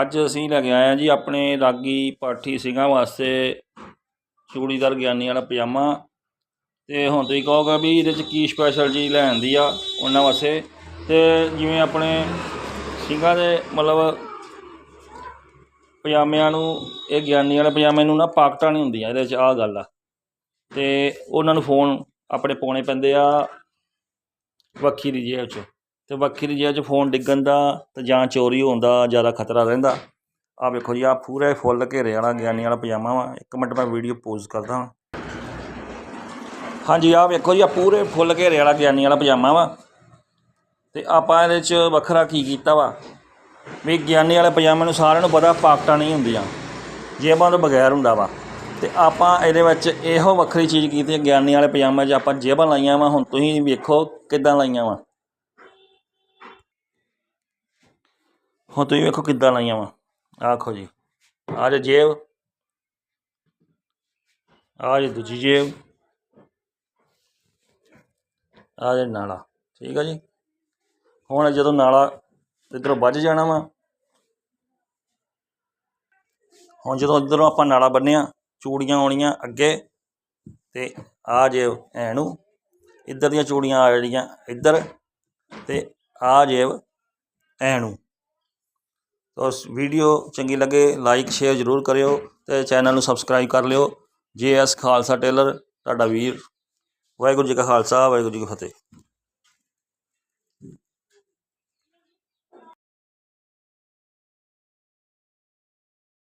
ਅੱਜ ਅਸੀਂ ਲੈ ਕੇ ਆਏ ਹਾਂ ਜੀ ਆਪਣੇ ਰਾਗੀ ਪਾਠੀ ਸਿੰਘਾਂ ਵਾਸਤੇ ਚੂੜੀਦਾਰ ਗਿਆਨੀ ਵਾਲਾ ਪਜਾਮਾ। ਤੇ ਹੁਣ ਤੁਸੀਂ ਕਹੋਗੇ ਵੀ ਇਹਦੇ 'ਚ ਕੀ ਸਪੈਸ਼ਲ ਚੀਜ਼ ਲੈਣ ਦੀ ਆ ਉਹਨਾਂ ਵਾਸਤੇ? ਤੇ ਜਿਵੇਂ ਆਪਣੇ ਸਿੰਘਾਂ ਦੇ ਮਤਲਬ ਪਜਾਮਿਆਂ ਨੂੰ, ਇਹ ਗਿਆਨੀ ਵਾਲੇ ਪਜਾਮੇ ਨੂੰ ਨਾ ਪਾਕਟਾਂ ਨਹੀਂ ਹੁੰਦੀਆਂ ਇਹਦੇ 'ਚ, ਆਹ ਗੱਲ ਆ। ਤੇ ਉਹਨਾਂ ਨੂੰ ਫੋਨ ਆਪਣੇ ਪਾਉਣੇ ਪੈਂਦੇ ਆ ਵੱਖੀ ਦੀ ਜੇਬ 'ਚ। ਅਤੇ ਵੱਖੀ ਦੀ ਜੇਬ ਫੋਨ ਡਿੱਗਣ ਦਾ ਅਤੇ ਜਾਂ ਚੋਰੀ ਹੋਣ ਦਾ ਜ਼ਿਆਦਾ ਖਤਰਾ ਰਹਿੰਦਾ। ਆਹ ਵੇਖੋ ਜੀ, ਆਹ ਪੂਰੇ ਫੁੱਲ ਘੇਰੇ ਵਾਲਾ ਗਿਆਨੀ ਵਾਲਾ ਪਜਾਮਾ ਵਾ। ਇੱਕ ਮਿੰਟ ਮੈਂ ਵੀਡੀਓ ਪੋਜ਼ ਕਰਦਾ ਹਾਂ ਹਾਂਜੀ, ਆਹ ਵੇਖੋ ਜੀ ਆ ਪੂਰੇ ਫੁੱਲ ਘੇਰੇ ਵਾਲਾ ਗਿਆਨੀ ਵਾਲਾ ਪਜਾਮਾ ਵਾ। ਤੇ ਆਪਾਂ ਇਹਦੇ 'ਚ ਵੱਖਰਾ ਕੀ ਕੀਤਾ ਵਾ? ਵੀ ਗਿਆਨੀ ਵਾਲੇ ਪਜਾਮੇ ਨੂੰ ਸਾਰਿਆਂ ਨੂੰ ਪਤਾ, ਪਾਕਟਾਂ ਨਹੀਂ ਹੁੰਦੀਆਂ। ਜੇਬਾਂ ਤੋਂ ਬਗੈਰ ਹੁੰਦਾ ਵਾ। ਤੇ ਆਪਾਂ ਇਹਦੇ ਵਿੱਚ ਇਹੋ ਵੱਖਰੀ ਚੀਜ਼ ਕੀਤੀ, ਗਿਆਨੀ ਵਾਲੇ ਪਜਾਮੇ 'ਚ ਆਪਾਂ ਜੇਬਾਂ ਲਾਈਆਂ ਵਾ। ਹੁਣ ਤੁਸੀਂ ਵੇਖੋ ਕਿੱਦਾਂ ਲਾਈਆਂ ਵਾ। ਹੁਣ ਤੁਸੀਂ ਵੇਖੋ ਕਿੱਦਾਂ ਲਾਈਆਂ ਵਾ। ਆਖੋ ਜੀ। ਆ ਜੇ ਜੇਬ। ਆ ਜੇ ਦੂਜੀ ਜੇਬ। ਆ ਜੇ ਨਾਲਾ। ਠੀਕ ਆ ਜੀ। ਹੁਣ ਜਦੋਂ ਨਾਲਾ ਇੱਧਰੋਂ ਵੱਜ ਜਾਣਾ ਵਾ, ਹੁਣ ਜਦੋਂ ਇੱਧਰੋਂ ਆਪਾਂ ਨਾਲਾ ਬੰਨਿਆ, ਚੂੜੀਆਂ ਆਉਣੀਆਂ ਅੱਗੇ, ਤੇ ਆ ਜੇਬ ਐ ਨੂੰ ਇੱਧਰ ਦੀਆਂ ਚੂੜੀਆਂ ਆ ਜਿਹੜੀਆਂ ਇੱਧਰ, ਤੇ ਆ ਜੇਬ ਐ ਨੂੰ ਤੋ ਵੀਡੀਓ ਚੰਗੀ ਲੱਗੇ ਲਾਈਕ ਸ਼ੇਅਰ ਜ਼ਰੂਰ ਕਰਿਓ ਤੇ ਚੈਨਲ ਨੂੰ ਸਬਸਕ੍ਰਾਈਬ ਕਰ ਲਿਓ। ਜੇ ਐਸ ਖਾਲਸਾ ਟੇਲਰ, ਤੁਹਾਡਾ ਵੀਰ। ਵਾਹਿਗੁਰੂ ਜੀ ਕਾ ਖਾਲਸਾ, ਵਾਹਿਗੁਰੂ ਜੀ ਕੀ ਫਤਿਹ।